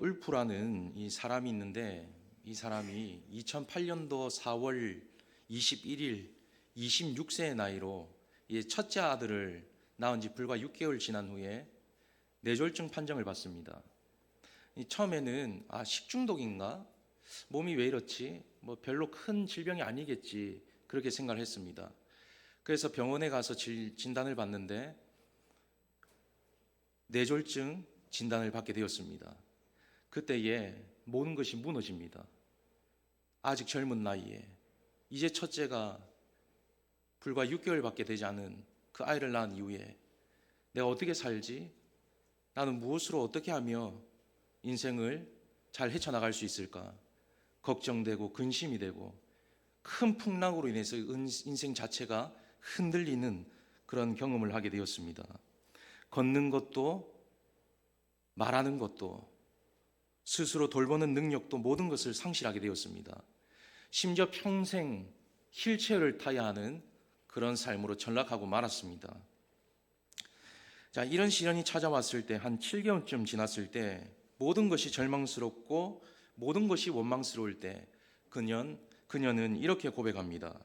울프라는 이 사람이 있는데 이 사람이 2008년도 4월 21일 26세의 나이로 이 첫째 아들을 낳은 지 불과 6개월 지난 후에 뇌졸중 판정을 받습니다. 이 처음에는 아 식중독인가 몸이 왜 이렇지 뭐 별로 큰 질병이 아니겠지 그렇게 생각을 했습니다. 그래서 병원에 가서 질- 진단을 받는데 뇌졸중 진단을 받게 되었습니다. 그때에 모든 것이 무너집니다. 아직 젊은 나이에 이제 첫째가 불과 6개월밖에 되지 않은 그 아이를 낳은 이후에 내가 어떻게 살지? 나는 무엇으로 어떻게 하며 인생을 잘 헤쳐나갈 수 있을까? 걱정되고 근심이 되고 큰 풍랑으로 인해서 은- 인생 자체가 흔들리는 그런 경험을 하게 되었습니다. 걷는 것도 말하는 것도 스스로 돌보는 능력도 모든 것을 상실하게 되었습니다. 심지어 평생 휠체어를 타야 하는 그런 삶으로 전락하고 말았습니다. 자, 이런 시련이 찾아왔을 때 한 7개월쯤 지났을 때 모든 것이 절망스럽고 모든 것이 원망스러울 때 그년 그녀는 이렇게 고백합니다.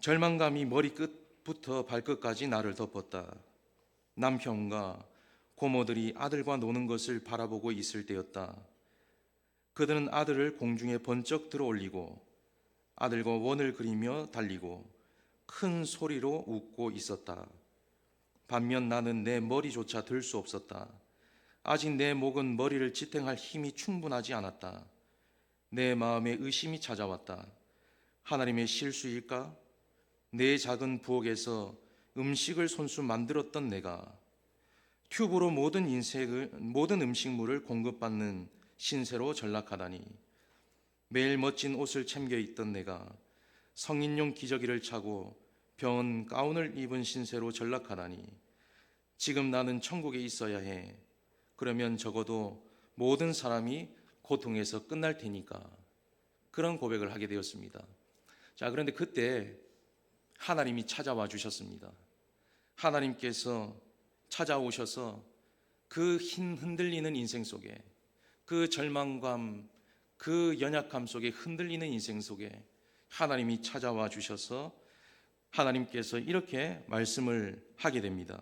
절망감이 머리끝부터 발끝까지 나를 덮었다. 남편과 고모들이 아들과 노는 것을 바라보고 있을 때였다. 그들은 아들을 공중에 번쩍 들어 올리고 아들과 원을 그리며 달리고 큰 소리로 웃고 있었다. 반면 나는 내 머리조차 들 수 없었다. 아직 내 목은 머리를 지탱할 힘이 충분하지 않았다. 내 마음에 의심이 찾아왔다. 하나님의 실수일까? 내 작은 부엌에서 음식을 손수 만들었던 내가 튜브로 모든 인생을 모든 음식물을 공급받는 신세로 전락하다니 매일 멋진 옷을 챙겨 입던 내가 성인용 기저귀를 차고 병원 가운을 입은 신세로 전락하다니 지금 나는 천국에 있어야 해. 그러면 적어도 모든 사람이 고통에서 끝날 테니까 그런 고백을 하게 되었습니다. 자, 그런데 그때 하나님이 찾아와 주셨습니다. 하나님께서 찾아오셔서 그 흰 흔들리는 인생 속에 그 절망감, 그 연약함 속에 흔들리는 인생 속에 하나님이 찾아와 주셔서 하나님께서 이렇게 말씀을 하게 됩니다.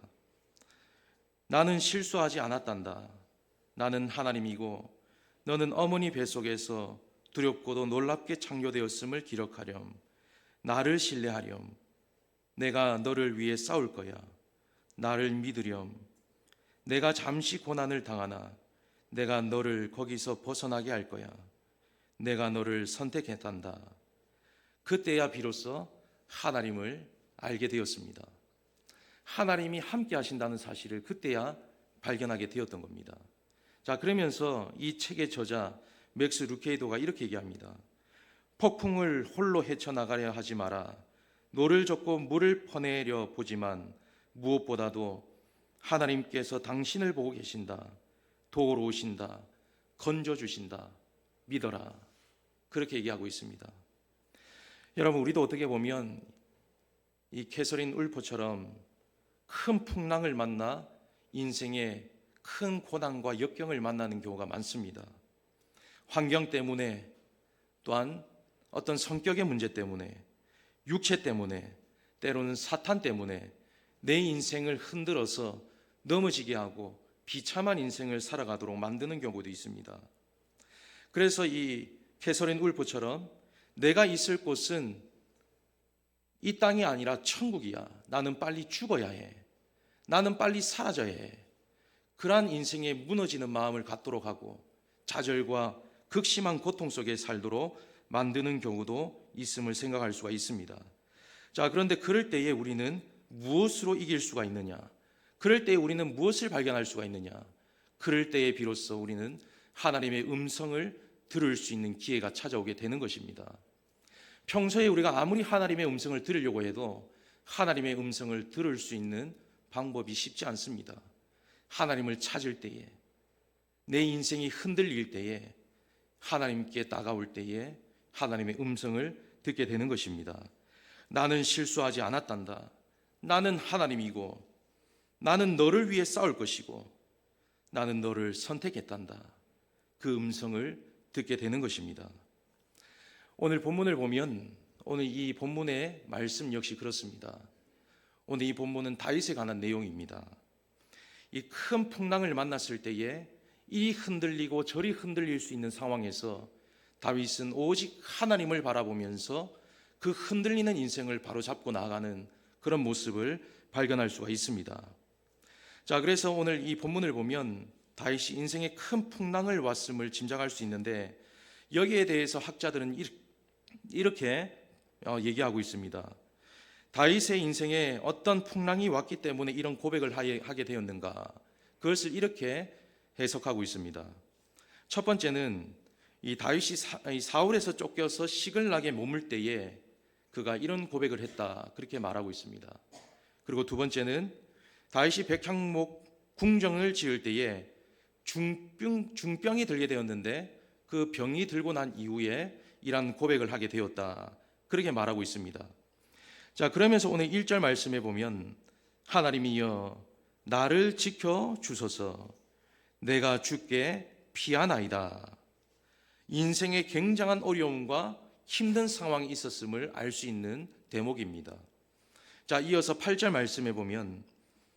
나는 실수하지 않았단다. 나는 하나님이고 너는 어머니 뱃속에서 두렵고도 놀랍게 창조되었음을 기록하렴. 나를 신뢰하렴. 내가 너를 위해 싸울 거야. 나를 믿으렴. 내가 잠시 고난을 당하나 내가 너를 거기서 벗어나게 할 거야. 내가 너를 선택했단다. 그때야 비로소 하나님을 알게 되었습니다. 하나님이 함께 하신다는 사실을 그때야 발견하게 되었던 겁니다. 자, 그러면서 이 책의 저자 맥스 루케이도가 이렇게 얘기합니다. 폭풍을 홀로 헤쳐나가려 하지 마라. 노를 젓고 물을 퍼내려 보지만 무엇보다도 하나님께서 당신을 보고 계신다. 도우러 오신다. 건져 주신다. 믿어라. 그렇게 얘기하고 있습니다. 여러분, 우리도 어떻게 보면 이 캐서린 울포처럼 큰 풍랑을 만나 인생의 큰 고난과 역경을 만나는 경우가 많습니다. 환경 때문에 또한 어떤 성격의 문제 때문에 육체 때문에 때로는 사탄 때문에 내 인생을 흔들어서 넘어지게 하고 비참한 인생을 살아가도록 만드는 경우도 있습니다. 그래서 이 캐서린 울프처럼 내가 있을 곳은 이 땅이 아니라 천국이야. 나는 빨리 죽어야 해. 나는 빨리 사라져야 해. 그러한 인생에 무너지는 마음을 갖도록 하고 좌절과 극심한 고통 속에 살도록 만드는 경우도 있음을 생각할 수가 있습니다. 자, 그런데 그럴 때에 우리는 무엇으로 이길 수가 있느냐? 그럴 때에 우리는 무엇을 발견할 수가 있느냐? 그럴 때에 비로소 우리는 하나님의 음성을 들을 수 있는 기회가 찾아오게 되는 것입니다. 평소에 우리가 아무리 하나님의 음성을 들으려고 해도 하나님의 음성을 들을 수 있는 방법이 쉽지 않습니다. 하나님을 찾을 때에 내 인생이 흔들릴 때에 하나님께 다가올 때에 하나님의 음성을 듣게 되는 것입니다. 나는 실수하지 않았단다. 나는 하나님이고 나는 너를 위해 싸울 것이고 나는 너를 선택했단다. 그 음성을 듣게 되는 것입니다. 오늘 본문을 보면 오늘 이 본문의 말씀 역시 그렇습니다. 오늘 이 본문은 다윗에 관한 내용입니다. 이 큰 풍랑을 만났을 때에 이 흔들리고 저리 흔들릴 수 있는 상황에서 다윗은 오직 하나님을 바라보면서 그 흔들리는 인생을 바로 잡고 나아가는 그런 모습을 발견할 수가 있습니다. 자, 그래서 오늘 이 본문을 보면 다윗이 인생에 큰 풍랑을 왔음을 짐작할 수 있는데 여기에 대해서 학자들은 이- 이렇게 어, 얘기하고 있습니다. 다윗의 인생에 어떤 풍랑이 왔기 때문에 이런 고백을 하게 되었는가? 그것을 이렇게 해석하고 있습니다. 첫 번째는 이 다윗이 사울에서 쫓겨서 시글락에 머물 때에 그가 이런 고백을 했다 그렇게 말하고 있습니다. 그리고 두 번째는 다윗이 백향목 궁정을 지을 때에 중병 중병이 들게 되었는데 그 병이 들고 난 이후에 이런 고백을 하게 되었다 그렇게 말하고 있습니다. 자 그러면서 오늘 1절 말씀에 보면 하나님이여 나를 지켜 주소서 내가 주께 피하나이다. 인생의 굉장한 어려움과 힘든 상황이 있었음을 알 수 있는 대목입니다. 자, 이어서 8절 말씀해 보면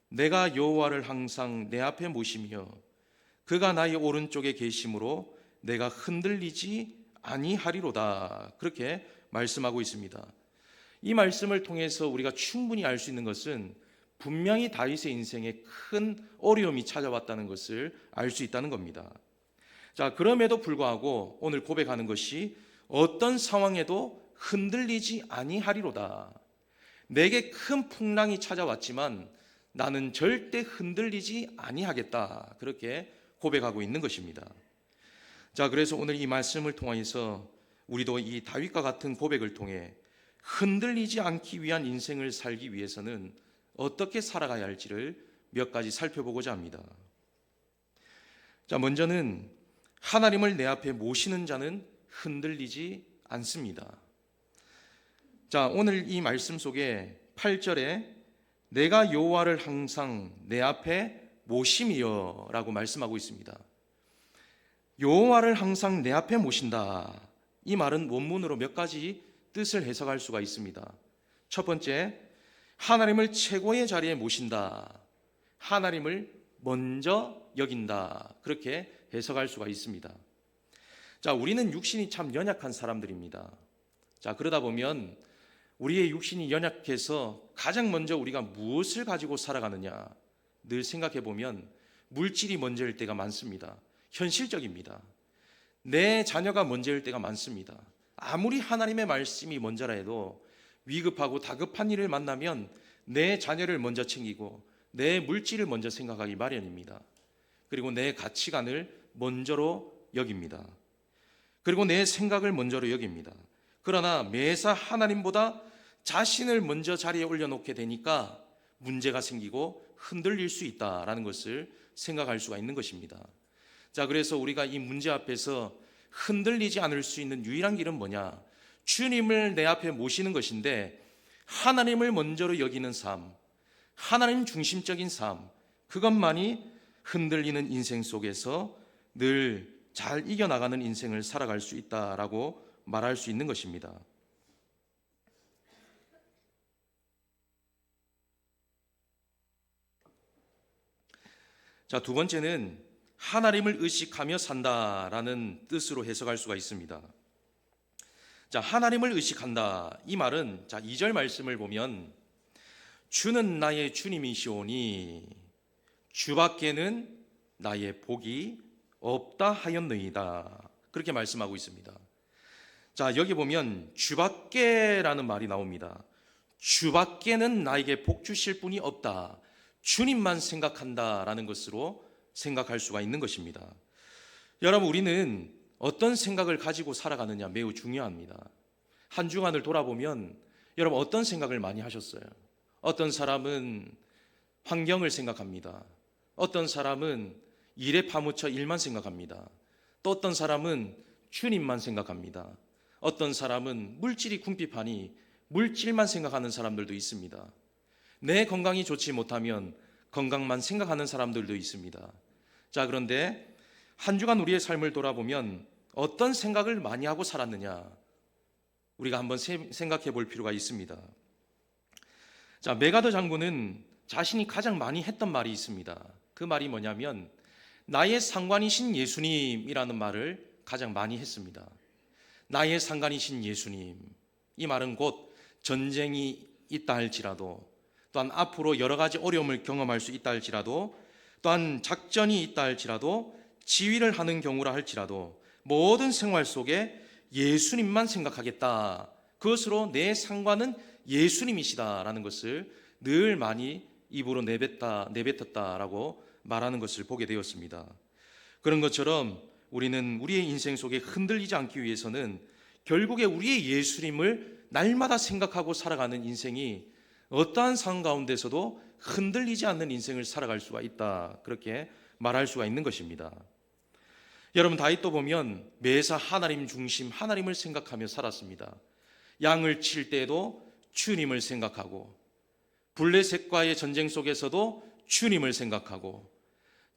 내가 여호와를 항상 내 앞에 모시며 그가 나의 오른쪽에 계심으로 내가 흔들리지 아니하리로다. 그렇게 말씀하고 있습니다. 이 말씀을 통해서 우리가 충분히 알 수 있는 것은 분명히 다윗의 인생에 큰 어려움이 찾아왔다는 것을 알 수 있다는 겁니다. 자, 그럼에도 불구하고 오늘 고백하는 것이 어떤 상황에도 흔들리지 아니하리로다. 내게 큰 풍랑이 찾아왔지만 나는 절대 흔들리지 아니하겠다. 그렇게 고백하고 있는 것입니다. 자, 그래서 오늘 이 말씀을 통해서 우리도 이 다윗과 같은 고백을 통해 흔들리지 않기 위한 인생을 살기 위해서는 어떻게 살아가야 할지를 몇 가지 살펴보고자 합니다. 자, 먼저는 하나님을 내 앞에 모시는 자는 흔들리지 않습니다. 자, 오늘 이 말씀 속에 8절에 내가 여호와를 항상 내 앞에 모심이여라고 말씀하고 있습니다. 여호와를 항상 내 앞에 모신다. 이 말은 원문으로 몇 가지 뜻을 해석할 수가 있습니다. 첫 번째, 하나님을 최고의 자리에 모신다. 하나님을 먼저 여긴다. 그렇게 해석할 수가 있습니다. 자, 우리는 육신이 참 연약한 사람들입니다. 자, 그러다 보면 우리의 육신이 연약해서 가장 먼저 우리가 무엇을 가지고 살아가느냐 늘 생각해 보면 물질이 먼저일 때가 많습니다. 현실적입니다. 내 자녀가 먼저일 때가 많습니다. 아무리 하나님의 말씀이 먼저라 해도 위급하고 다급한 일을 만나면 내 자녀를 먼저 챙기고 내 물질을 먼저 생각하기 마련입니다. 그리고 내 가치관을 먼저로 여깁니다. 그리고 내 생각을 먼저로 여깁니다. 그러나 매사 하나님보다 자신을 먼저 자리에 올려놓게 되니까 문제가 생기고 흔들릴 수 있다라는 것을 생각할 수가 있는 것입니다. 자, 그래서 우리가 이 문제 앞에서 흔들리지 않을 수 있는 유일한 길은 뭐냐? 주님을 내 앞에 모시는 것인데 하나님을 먼저로 여기는 삶, 하나님 중심적인 삶, 그것만이 흔들리는 인생 속에서 늘 잘 이겨나가는 인생을 살아갈 수 있다라고 말할 수 있는 것입니다. 자, 두 번째는 하나님을 의식하며 산다라는 뜻으로 해석할 수가 있습니다. 자, 하나님을 의식한다. 이 말은 자, 2절 말씀을 보면 주는 나의 주님이시오니 주밖에는 나의 복이 없다 하였느이다. 그렇게 말씀하고 있습니다. 자, 여기 보면 주밖에라는 말이 나옵니다. 주밖에는 나에게 복 주실 분이 없다. 주님만 생각한다라는 것으로 생각할 수가 있는 것입니다. 여러분, 우리는 어떤 생각을 가지고 살아가느냐 매우 중요합니다. 한 주간을 돌아보면 여러분 어떤 생각을 많이 하셨어요? 어떤 사람은 환경을 생각합니다. 어떤 사람은 일에 파묻혀 일만 생각합니다. 또 어떤 사람은 주님만 생각합니다. 어떤 사람은 물질이 궁핍하니 물질만 생각하는 사람들도 있습니다. 내 건강이 좋지 못하면 건강만 생각하는 사람들도 있습니다. 자, 그런데 한 주간 우리의 삶을 돌아보면 어떤 생각을 많이 하고 살았느냐 우리가 한번 세- 생각해 볼 필요가 있습니다. 자, 메가더 장군은 자신이 가장 많이 했던 말이 있습니다. 그 말이 뭐냐면 나의 상관이신 예수님이라는 말을 가장 많이 했습니다. 나의 상관이신 예수님. 이 말은 곧 전쟁이 있다 할지라도 또한 앞으로 여러 가지 어려움을 경험할 수 있다 할지라도 또한 작전이 있다 할지라도 지휘를 하는 경우라 할지라도 모든 생활 속에 예수님만 생각하겠다. 그것으로 내 상관은 예수님이시다라는 것을 늘 많이 입으로 내뱉다, 내뱉었다라고 말하는 것을 보게 되었습니다. 그런 것처럼 우리는 우리의 인생 속에 흔들리지 않기 위해서는 결국에 우리의 예수님을 날마다 생각하고 살아가는 인생이 어떠한 상황 가운데서도 흔들리지 않는 인생을 살아갈 수가 있다. 그렇게 말할 수가 있는 것입니다. 여러분 다윗도 보면 매사 하나님 중심 하나님을 생각하며 살았습니다. 양을 칠 때에도 주님을 생각하고 블레셋과의 전쟁 속에서도 주님을 생각하고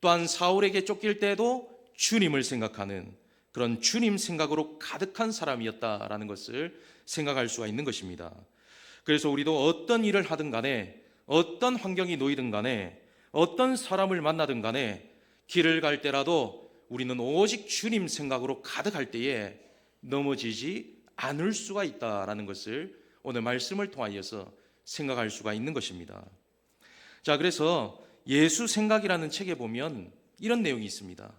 또한 사울에게 쫓길 때에도 주님을 생각하는 그런 주님 생각으로 가득한 사람이었다라는 것을 생각할 수가 있는 것입니다. 그래서 우리도 어떤 일을 하든 간에 어떤 환경이 놓이든 간에 어떤 사람을 만나든 간에 길을 갈 때라도 우리는 오직 주님 생각으로 가득할 때에 넘어지지 않을 수가 있다라는 것을 오늘 말씀을 통하여서 생각할 수가 있는 것입니다. 자, 그래서 예수 생각이라는 책에 보면 이런 내용이 있습니다.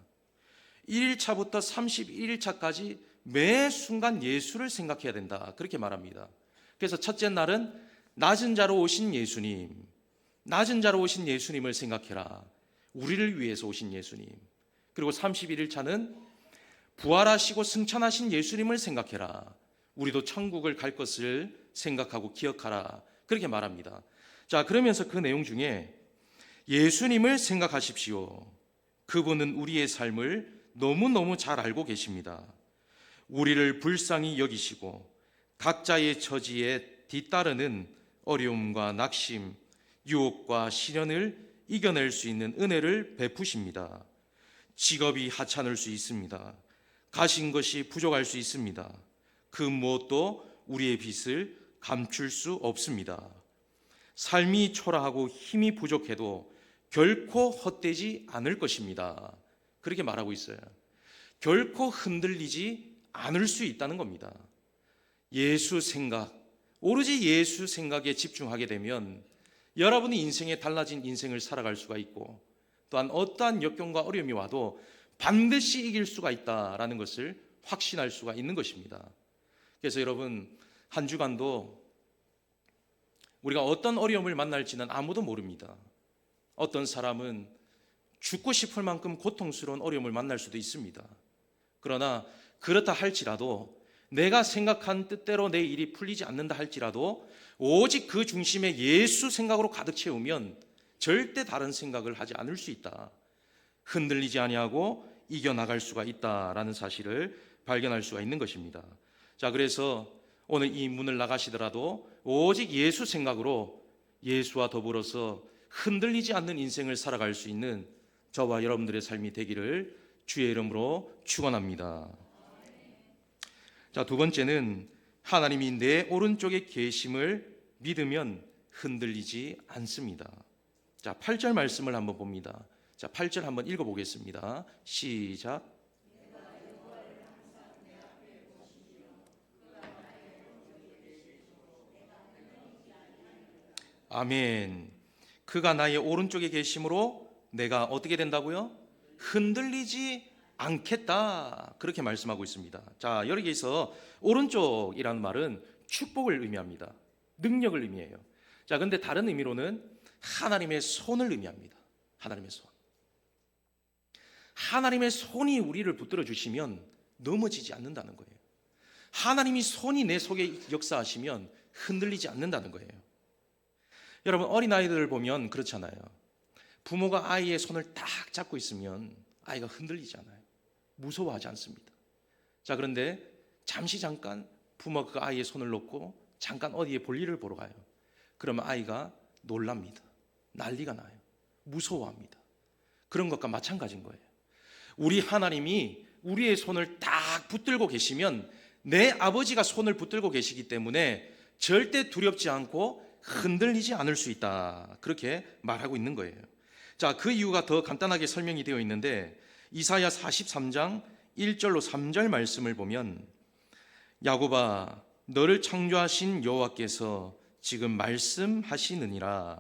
1일차부터 31일차까지 매 순간 예수를 생각해야 된다. 그렇게 말합니다. 그래서 첫째 날은 낮은 자로 오신 예수님, 낮은 자로 오신 예수님을 생각해라. 우리를 위해서 오신 예수님. 그리고 31일차는 부활하시고 승천하신 예수님을 생각해라. 우리도 천국을 갈 것을 생각하고 기억하라. 그렇게 말합니다. 자, 그러면서 그 내용 중에 예수님을 생각하십시오. 그분은 우리의 삶을 너무너무 잘 알고 계십니다. 우리를 불쌍히 여기시고 각자의 처지에 뒤따르는 어려움과 낙심, 유혹과 시련을 이겨낼 수 있는 은혜를 베푸십니다. 직업이 하찮을 수 있습니다. 가신 것이 부족할 수 있습니다. 그 무엇도 우리의 빚을 감출 수 없습니다. 삶이 초라하고 힘이 부족해도 결코 헛되지 않을 것입니다. 그렇게 말하고 있어요. 결코 흔들리지 않을 수 있다는 겁니다. 예수 생각, 오로지 예수 생각에 집중하게 되면 여러분이 인생에 달라진 인생을 살아갈 수가 있고 또한 어떠한 역경과 어려움이 와도 반드시 이길 수가 있다라는 것을 확신할 수가 있는 것입니다. 그래서 여러분 한 주간도 우리가 어떤 어려움을 만날지는 아무도 모릅니다. 어떤 사람은 죽고 싶을 만큼 고통스러운 어려움을 만날 수도 있습니다. 그러나 그렇다 할지라도 내가 생각한 뜻대로 내 일이 풀리지 않는다 할지라도 오직 그 중심에 예수 생각으로 가득 채우면 절대 다른 생각을 하지 않을 수 있다. 흔들리지 아니하고 이겨 나갈 수가 있다라는 사실을 발견할 수가 있는 것입니다. 자, 그래서 오늘 이 문을 나가시더라도 오직 예수 생각으로 예수와 더불어서 흔들리지 않는 인생을 살아갈 수 있는 저와 여러분들의 삶이 되기를 주의 이름으로 축원합니다. 자, 두 번째는 하나님이 내 오른쪽에 계심을 믿으면 흔들리지 않습니다. 자, 8절 말씀을 한번 봅니다. 자, 8절 한번 읽어 보겠습니다. 시작. 아멘. 그가 나의 오른쪽에 계심으로 내가 어떻게 된다고요? 흔들리지 않겠다. 그렇게 말씀하고 있습니다. 자, 여기에서 오른쪽이라는 말은 축복을 의미합니다. 능력을 의미해요. 자, 근데 다른 의미로는 하나님의 손을 의미합니다. 하나님의 손. 하나님의 손이 우리를 붙들어 주시면 넘어지지 않는다는 거예요. 하나님이 손이 내 속에 역사하시면 흔들리지 않는다는 거예요. 여러분 어린아이들을 보면 그렇잖아요. 부모가 아이의 손을 딱 잡고 있으면 아이가 흔들리잖아요. 무서워하지 않습니다. 자, 그런데 잠시 잠깐 부모가 그 아이의 손을 놓고 잠깐 어디에 볼일을 보러 가요. 그러면 아이가 놀랍니다. 난리가 나요. 무서워합니다. 그런 것과 마찬가지인 거예요. 우리 하나님이 우리의 손을 딱 붙들고 계시면 내 아버지가 손을 붙들고 계시기 때문에 절대 두렵지 않고 흔들리지 않을 수 있다. 그렇게 말하고 있는 거예요. 자, 그 이유가 더 간단하게 설명이 되어 있는데 이사야 43장 1절로 3절 말씀을 보면 야곱아 너를 창조하신 여호와께서 지금 말씀하시느니라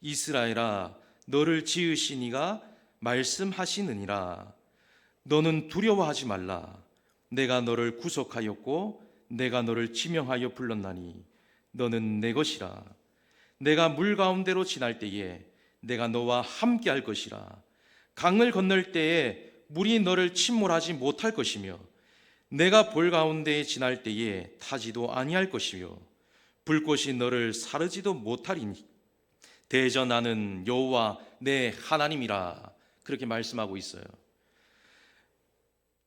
이스라엘아 너를 지으신 이가 말씀하시느니라 너는 두려워하지 말라 내가 너를 구속하였고 내가 너를 지명하여 불렀나니 너는 내 것이라. 내가 물 가운데로 지날 때에 내가 너와 함께 할 것이라. 강을 건널 때에 물이 너를 침몰하지 못할 것이며 내가 볼 가운데에 지날 때에 타지도 아니할 것이며 불꽃이 너를 사르지도 못하리니. 대저 나는 여호와 내 하나님이라. 그렇게 말씀하고 있어요.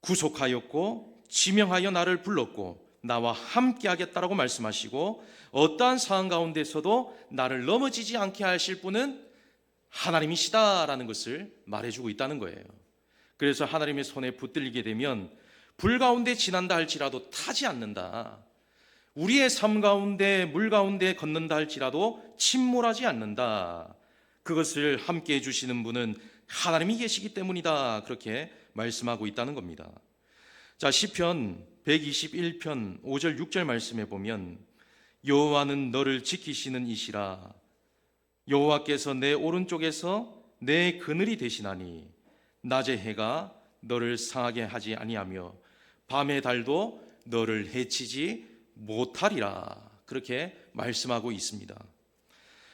구속하였고 지명하여 나를 불렀고 나와 함께 하겠다라고 말씀하시고 어떠한 상황 가운데서도 나를 넘어지지 않게 하실 분은 하나님이시다라는 것을 말해주고 있다는 거예요. 그래서 하나님의 손에 붙들리게 되면 불 가운데 지난다 할지라도 타지 않는다. 우리의 삶 가운데 물 가운데 걷는다 할지라도 침몰하지 않는다. 그것을 함께 해주시는 분은 하나님이 계시기 때문이다. 그렇게 말씀하고 있다는 겁니다. 자, 시편 121편 5절 6절 말씀에 보면 여호와는 너를 지키시는 이시라 여호와께서 내 오른쪽에서 내 그늘이 되시나니 낮의 해가 너를 상하게 하지 아니하며 밤의 달도 너를 해치지 못하리라 그렇게 말씀하고 있습니다.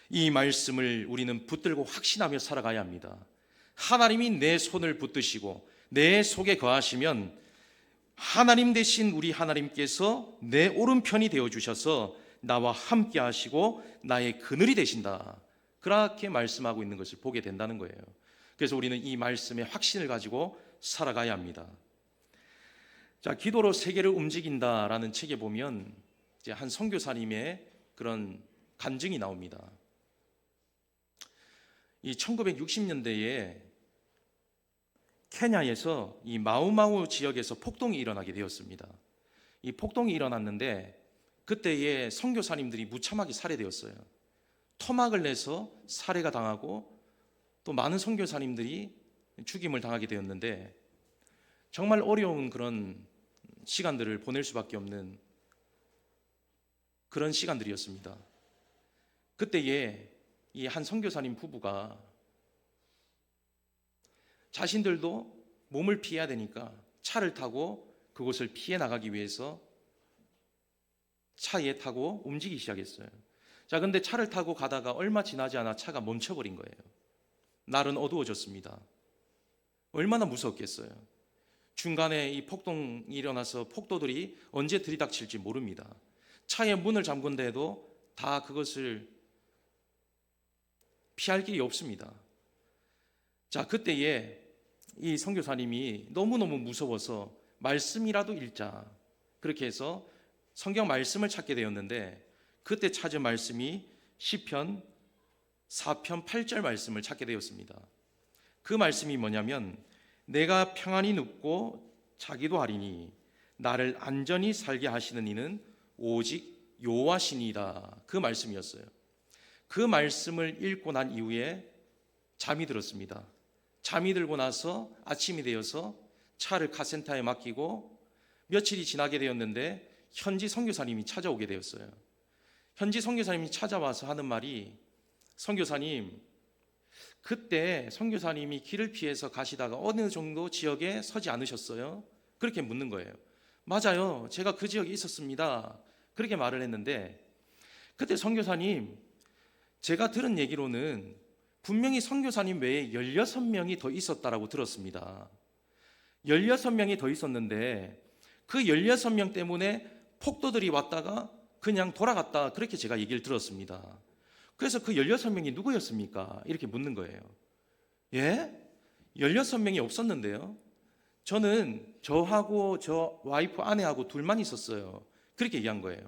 이 말씀을 우리는 붙들고 확신하며 살아가야 합니다. 하나님이 내 손을 붙드시고 내 속에 거하시면 하나님 대신 우리 하나님께서 내 오른편이 되어 주셔서 나와 함께 하시고 나의 그늘이 되신다. 그렇게 말씀하고 있는 것을 보게 된다는 거예요. 그래서 우리는 이 말씀에 확신을 가지고 살아가야 합니다. 자, 기도로 세계를 움직인다라는 책에 보면 이제 한 선교사님의 그런 간증이 나옵니다. 이 1960년대에 케냐에서 이 마우마우 지역에서 폭동이 일어나게 되었습니다. 이 폭동이 일어났는데 그때에 선교사님들이 무참하게 살해되었어요. 토막을 내서 살해가 당하고 또 많은 선교사님들이 죽임을 당하게 되었는데 정말 어려운 그런 시간들을 보낼 수밖에 없는 그런 시간들이었습니다. 그때에 이 한 선교사님 부부가 자신들도 몸을 피해야 되니까 차를 타고 그곳을 피해 나가기 위해서 차에 타고 움직이기 시작했어요. 자, 근데 차를 타고 가다가 얼마 지나지 않아 차가 멈춰버린 거예요. 날은 어두워졌습니다. 얼마나 무섭겠어요. 중간에 이 폭동이 일어나서 폭도들이 언제 들이닥칠지 모릅니다. 차의 문을 잠근 데도 다 그것을 피할 길이 없습니다. 자, 그때에 이 선교사님이 너무너무 무서워서 말씀이라도 읽자. 그렇게 해서 성경 말씀을 찾게 되었는데 그때 찾은 말씀이 시편 4편 8절 말씀을 찾게 되었습니다. 그 말씀이 뭐냐면 내가 평안히 눕고 자기도 하리니 나를 안전히 살게 하시는 이는 오직 여호와시니이다. 그 말씀이었어요. 그 말씀을 읽고 난 이후에 잠이 들었습니다. 잠이 들고 나서 아침이 되어서 차를 카센터에 맡기고 며칠이 지나게 되었는데 현지 선교사님이 찾아오게 되었어요. 현지 선교사님이 찾아와서 하는 말이 선교사님 그때 선교사님이 길을 피해서 가시다가 어느 정도 지역에 서지 않으셨어요? 그렇게 묻는 거예요. 맞아요. 제가 그 지역에 있었습니다. 그렇게 말을 했는데 그때 선교사님 제가 들은 얘기로는 분명히 선교사님 외에 16명이 더 있었다라고 들었습니다. 16명이 더 있었는데 그 16명 때문에 폭도들이 왔다가 그냥 돌아갔다 그렇게 제가 얘기를 들었습니다. 그래서 그 16명이 누구였습니까? 이렇게 묻는 거예요. 예? 16명이 없었는데요. 저는 저하고 저 와이프 아내하고 둘만 있었어요. 그렇게 얘기한 거예요.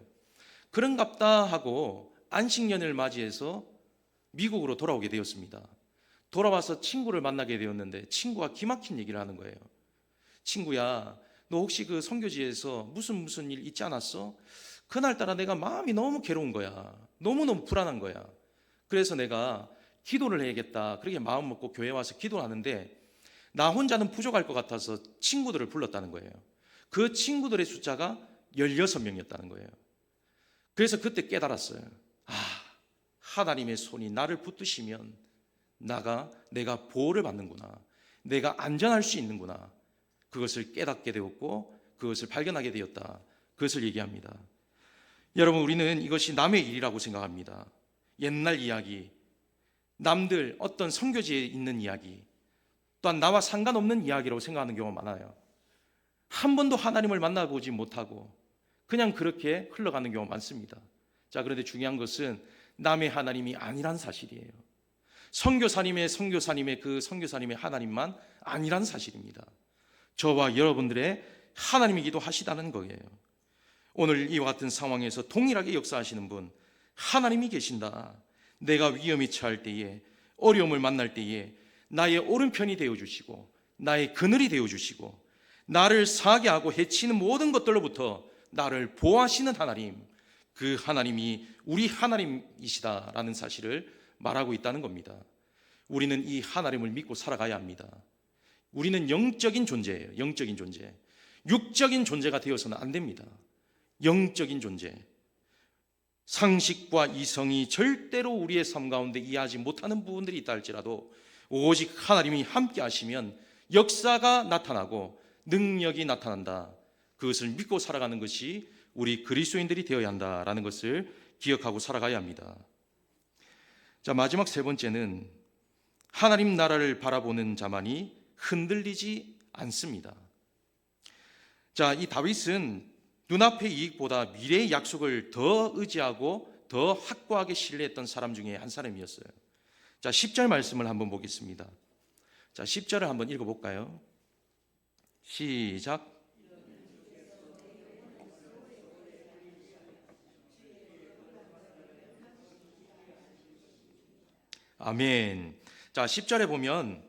그런갑다 하고 안식년을 맞이해서 미국으로 돌아오게 되었습니다. 돌아와서 친구를 만나게 되었는데 친구가 기막힌 얘기를 하는 거예요. 친구야, 너 혹시 그 선교지에서 무슨 무슨 일 있지 않았어? 그날따라 내가 마음이 너무 괴로운 거야. 너무너무 불안한 거야. 그래서 내가 기도를 해야겠다. 그렇게 마음 먹고 교회 와서 기도를 하는데 나 혼자는 부족할 것 같아서 친구들을 불렀다는 거예요. 그 친구들의 숫자가 16명이었다는 거예요. 그래서 그때 깨달았어요. 아, 하나님의 손이 나를 붙드시면 나가 내가 보호를 받는구나. 내가 안전할 수 있는구나. 그것을 깨닫게 되었고 그것을 발견하게 되었다. 그것을 얘기합니다. 여러분 우리는 이것이 남의 일이라고 생각합니다. 옛날 이야기, 남들 어떤 선교지에 있는 이야기, 또한 나와 상관없는 이야기라고 생각하는 경우가 많아요. 한 번도 하나님을 만나보지 못하고 그냥 그렇게 흘러가는 경우가 많습니다. 자, 그런데 중요한 것은 남의 하나님이 아니란 사실이에요. 선교사님의 선교사님의 그 선교사님의 하나님만 아니란 사실입니다. 저와 여러분들의 하나님이기도 하시다는 거예요. 오늘 이와 같은 상황에서 동일하게 역사하시는 분 하나님이 계신다. 내가 위험이 처할 때에 어려움을 만날 때에 나의 오른편이 되어 주시고 나의 그늘이 되어 주시고 나를 사게 하고 해치는 모든 것들로부터 나를 보호하시는 하나님 그 하나님이 우리 하나님이시다라는 사실을 말하고 있다는 겁니다. 우리는 이 하나님을 믿고 살아가야 합니다. 우리는 영적인 존재예요. 영적인 존재. 육적인 존재가 되어서는 안 됩니다. 영적인 존재. 상식과 이성이 절대로 우리의 삶 가운데 이해하지 못하는 부분들이 있다 할지라도 오직 하나님이 함께 하시면 역사가 나타나고 능력이 나타난다. 그것을 믿고 살아가는 것이 우리 그리스도인들이 되어야 한다라는 것을 기억하고 살아가야 합니다. 자, 마지막 세 번째는 하나님 나라를 바라보는 자만이 흔들리지 않습니다. 자, 이 다윗은 눈앞의 이익보다 미래의 약속을 더 의지하고 더 확고하게 신뢰했던 사람 중에 한 사람이었어요. 자, 10절 말씀을 한번 보겠습니다. 자, 10절을 한번 읽어 볼까요? 시작. 아멘. 자, 10절에 보면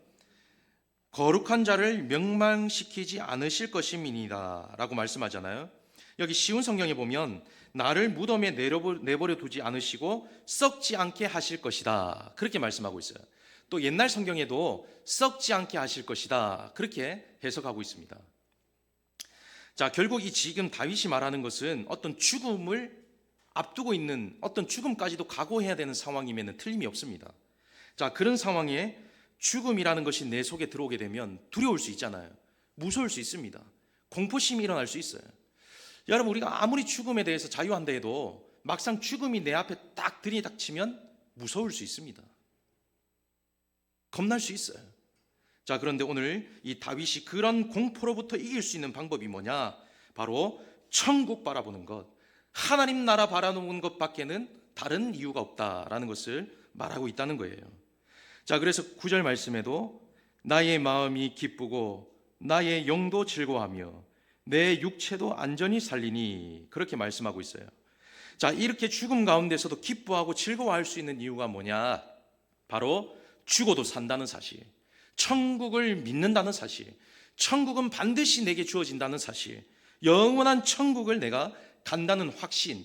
거룩한 자를 명망시키지 않으실 것임이니라 라고 말씀하잖아요. 여기 쉬운 성경에 보면 나를 무덤에 내버려 두지 않으시고 썩지 않게 하실 것이다. 그렇게 말씀하고 있어요. 또 옛날 성경에도 썩지 않게 하실 것이다. 그렇게 해석하고 있습니다. 자, 결국 이 지금 다윗이 말하는 것은 어떤 죽음을 앞두고 있는 어떤 죽음까지도 각오해야 되는 상황임에는 틀림이 없습니다. 자, 그런 상황에 죽음이라는 것이 내 속에 들어오게 되면 두려울 수 있잖아요. 무서울 수 있습니다. 공포심이 일어날 수 있어요. 여러분, 우리가 아무리 죽음에 대해서 자유한다 해도 막상 죽음이 내 앞에 딱 들이닥치면 무서울 수 있습니다. 겁날 수 있어요. 자, 그런데 오늘 이 다윗이 그런 공포로부터 이길 수 있는 방법이 뭐냐? 바로 천국 바라보는 것, 하나님 나라 바라보는 것밖에는 다른 이유가 없다라는 것을 말하고 있다는 거예요. 자, 그래서 구절 말씀에도 나의 마음이 기쁘고 나의 영도 즐거워하며 내 육체도 안전히 살리니 그렇게 말씀하고 있어요. 자, 이렇게 죽음 가운데서도 기뻐하고 즐거워할 수 있는 이유가 뭐냐? 바로 죽어도 산다는 사실. 천국을 믿는다는 사실. 천국은 반드시 내게 주어진다는 사실. 영원한 천국을 내가 간다는 확신.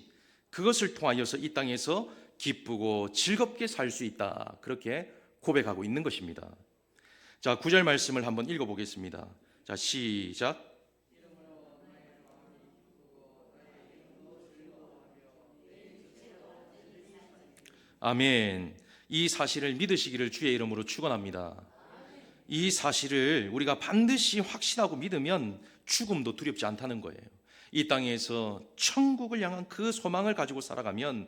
그것을 통하여서 이 땅에서 기쁘고 즐겁게 살 수 있다. 그렇게 고백하고 있는 것입니다. 자, 구절 말씀을 한번 읽어 보겠습니다. 자, 시작. 아멘. 이 사실을 믿으시기를 주의 이름으로 축원합니다. 이 사실을 우리가 반드시 확신하고 믿으면 죽음도 두렵지 않다는 거예요. 이 땅에서 천국을 향한 그 소망을 가지고 살아가면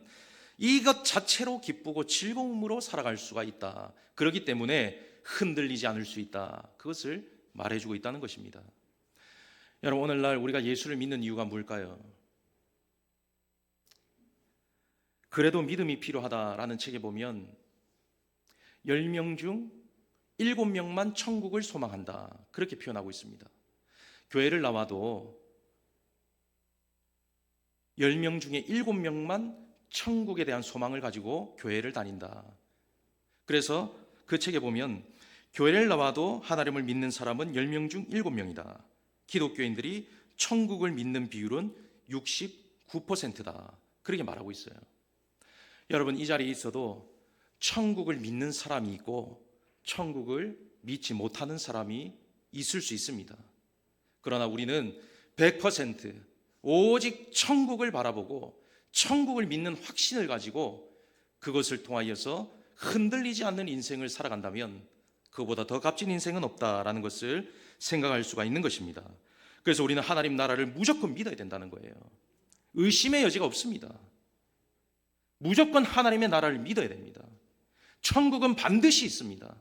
이것 자체로 기쁘고 즐거움으로 살아갈 수가 있다. 그렇기 때문에 흔들리지 않을 수 있다. 그것을 말해주고 있다는 것입니다. 여러분, 오늘날 우리가 예수를 믿는 이유가 뭘까요? 그래도 믿음이 필요하다라는 책에 보면 10명 중 7명만 천국을 소망한다. 그렇게 표현하고 있습니다. 교회를 나와도 10명 중에 7명만 천국에 대한 소망을 가지고 교회를 다닌다. 그래서 그 책에 보면 교회를 나와도 하나님을 믿는 사람은 10명 중 7명이다. 기독교인들이 천국을 믿는 비율은 69%다. 그렇게 말하고 있어요. 여러분 이 자리에 있어도 천국을 믿는 사람이 있고 천국을 믿지 못하는 사람이 있을 수 있습니다. 그러나 우리는 100% 오직 천국을 바라보고 천국을 믿는 확신을 가지고 그것을 통하여서 흔들리지 않는 인생을 살아간다면 그보다 더 값진 인생은 없다라는 것을 생각할 수가 있는 것입니다. 그래서 우리는 하나님 나라를 무조건 믿어야 된다는 거예요. 의심의 여지가 없습니다. 무조건 하나님의 나라를 믿어야 됩니다. 천국은 반드시 있습니다.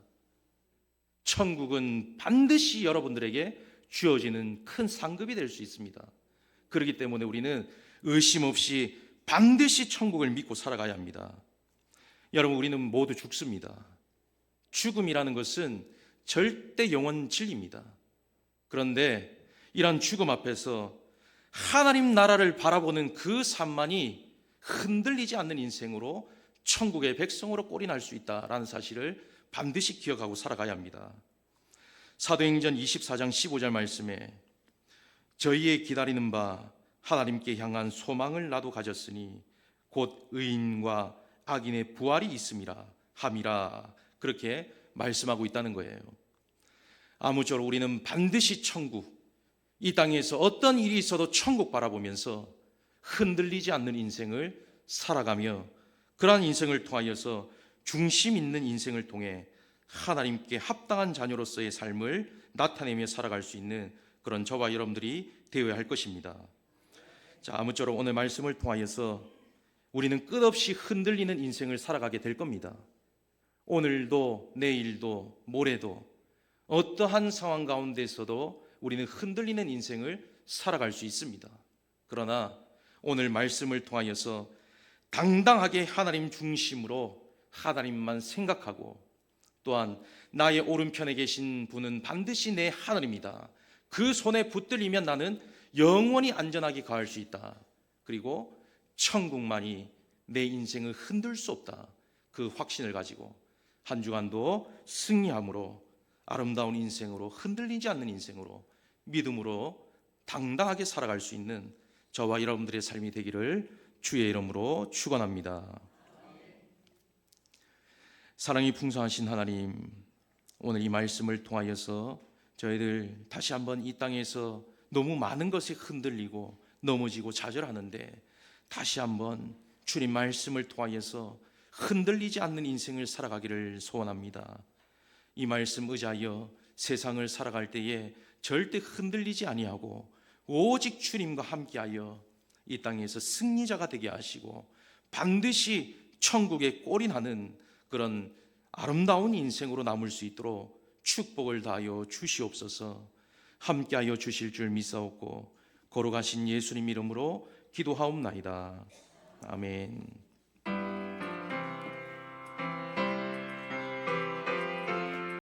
천국은 반드시 여러분들에게 주어지는 큰 상급이 될 수 있습니다. 그렇기 때문에 우리는 의심 없이 반드시 천국을 믿고 살아가야 합니다. 여러분, 우리는 모두 죽습니다. 죽음이라는 것은 절대 영원 진리입니다. 그런데 이런 죽음 앞에서 하나님 나라를 바라보는 그 삶만이 흔들리지 않는 인생으로 천국의 백성으로 꼬리날 수 있다라는 사실을 반드시 기억하고 살아가야 합니다. 사도행전 24장 15절 말씀에 저희의 기다리는 바 하나님께 향한 소망을 나도 가졌으니 곧 의인과 악인의 부활이 있음이라 함이라 그렇게 말씀하고 있다는 거예요. 아무쪼록 우리는 반드시 천국 이 땅에서 어떤 일이 있어도 천국 바라보면서 흔들리지 않는 인생을 살아가며 그러한 인생을 통하여서 중심 있는 인생을 통해 하나님께 합당한 자녀로서의 삶을 나타내며 살아갈 수 있는 그런 저와 여러분들이 되어야 할 것입니다. 자, 아무쪼록 오늘 말씀을 통하여서 우리는 끝없이 흔들리는 인생을 살아가게 될 겁니다. 오늘도 내일도 모레도 어떠한 상황 가운데서도 우리는 흔들리는 인생을 살아갈 수 있습니다. 그러나 오늘 말씀을 통하여서 당당하게 하나님 중심으로 하나님만 생각하고 또한 나의 오른편에 계신 분은 반드시 내 하나님이다. 그 손에 붙들리면 나는 영원히 안전하게 가할 수 있다. 그리고 천국만이 내 인생을 흔들 수 없다. 그 확신을 가지고 한 주간도 승리함으로 아름다운 인생으로 흔들리지 않는 인생으로 믿음으로 당당하게 살아갈 수 있는 저와 여러분들의 삶이 되기를 주의 이름으로 축원합니다. 사랑이 풍성하신 하나님, 오늘 이 말씀을 통하여서 저희들 다시 한번 이 땅에서 너무 많은 것이 흔들리고 넘어지고 좌절하는데 다시 한번 주님 말씀을 통하여서 흔들리지 않는 인생을 살아가기를 소원합니다. 이 말씀 의지하여 세상을 살아갈 때에 절대 흔들리지 아니하고 오직 주님과 함께하여 이 땅에서 승리자가 되게 하시고 반드시 천국에 꼴이 나는 그런 아름다운 인생으로 남을 수 있도록 축복을 다하여 주시옵소서 함께하여 주실 줄 믿사옵고 걸어가신 예수님 이름으로 기도하옵나이다. 아멘.